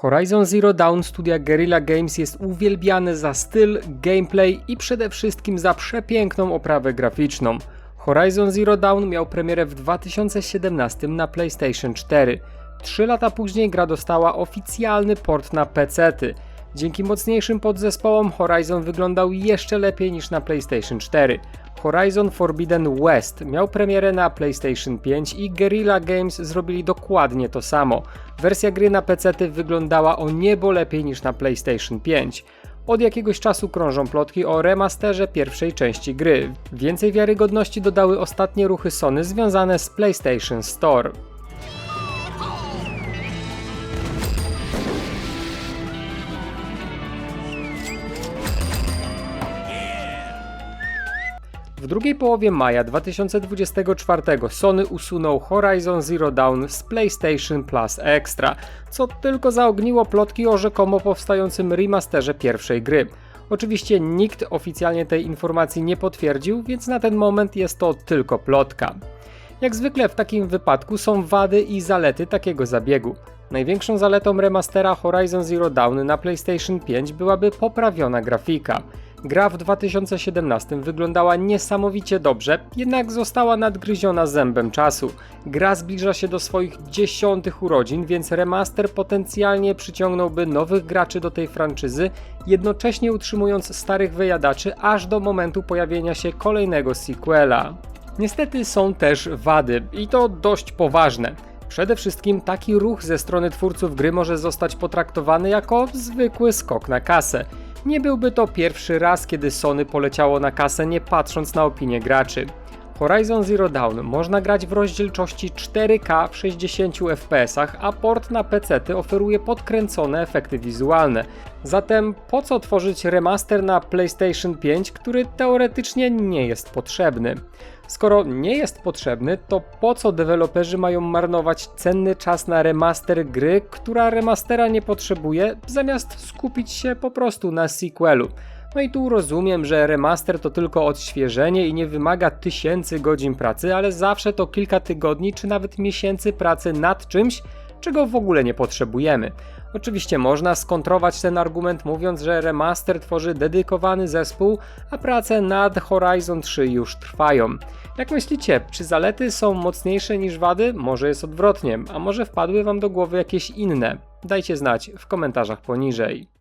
Horizon Zero Dawn studia Guerrilla Games jest uwielbiany za styl, gameplay i przede wszystkim za przepiękną oprawę graficzną. Horizon Zero Dawn miał premierę w 2017 na PlayStation 4. Trzy lata później gra dostała oficjalny port na PC-ty. Dzięki mocniejszym podzespołom Horizon wyglądał jeszcze lepiej niż na PlayStation 4. Horizon Forbidden West miał premierę na PlayStation 5 i Guerrilla Games zrobili dokładnie to samo. Wersja gry na PC wyglądała o niebo lepiej niż na PlayStation 5. Od jakiegoś czasu krążą plotki o remasterze pierwszej części gry. Więcej wiarygodności dodały ostatnie ruchy Sony związane z PlayStation Store. W drugiej połowie maja 2024 Sony usunął Horizon Zero Dawn z PlayStation Plus Extra, co tylko zaogniło plotki o rzekomo powstającym remasterze pierwszej gry. Oczywiście nikt oficjalnie tej informacji nie potwierdził, więc na ten moment jest to tylko plotka. Jak zwykle w takim wypadku są wady i zalety takiego zabiegu. Największą zaletą remastera Horizon Zero Dawn na PlayStation 5 byłaby poprawiona grafika. Gra w 2017 wyglądała niesamowicie dobrze, jednak została nadgryziona zębem czasu. Gra zbliża się do swoich dziesiątych urodzin, więc remaster potencjalnie przyciągnąłby nowych graczy do tej franczyzy, jednocześnie utrzymując starych wyjadaczy aż do momentu pojawienia się kolejnego sequela. Niestety są też wady i to dość poważne. Przede wszystkim taki ruch ze strony twórców gry może zostać potraktowany jako zwykły skok na kasę. Nie byłby to pierwszy raz, kiedy Sony poleciało na kasę nie patrząc na opinię graczy. Horizon Zero Dawn można grać w rozdzielczości 4K w 60 fps, a port na PC oferuje podkręcone efekty wizualne. Zatem po co tworzyć remaster na PlayStation 5, który teoretycznie nie jest potrzebny? Skoro nie jest potrzebny, to po co deweloperzy mają marnować cenny czas na remaster gry, która remastera nie potrzebuje, zamiast skupić się po prostu na sequelu? No i tu rozumiem, że remaster to tylko odświeżenie i nie wymaga tysięcy godzin pracy, ale zawsze to kilka tygodni czy nawet miesięcy pracy nad czymś, czego w ogóle nie potrzebujemy. Oczywiście można skontrować ten argument mówiąc, że remaster tworzy dedykowany zespół, a prace nad Horizon 3 już trwają. Jak myślicie, czy zalety są mocniejsze niż wady? Może jest odwrotnie, a może wpadły wam do głowy jakieś inne? Dajcie znać w komentarzach poniżej.